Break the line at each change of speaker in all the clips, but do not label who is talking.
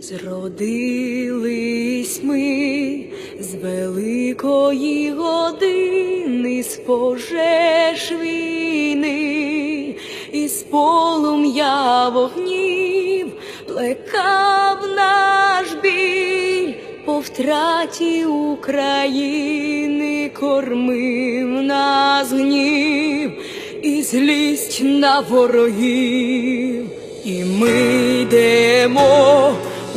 Зродились ми з великої години, з пожеж війни, із полум'я вогнів плекав наш біль по втраті України, кормив нас гнів і злість на ворогів. І ми йдемо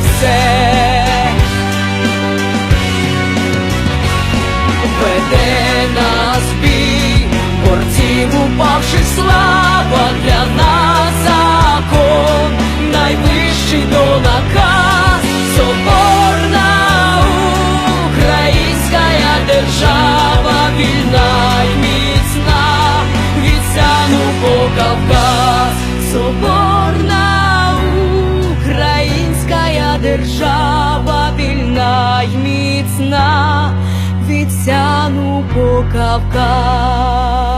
все. Й міцна від Сяну по Кавказ.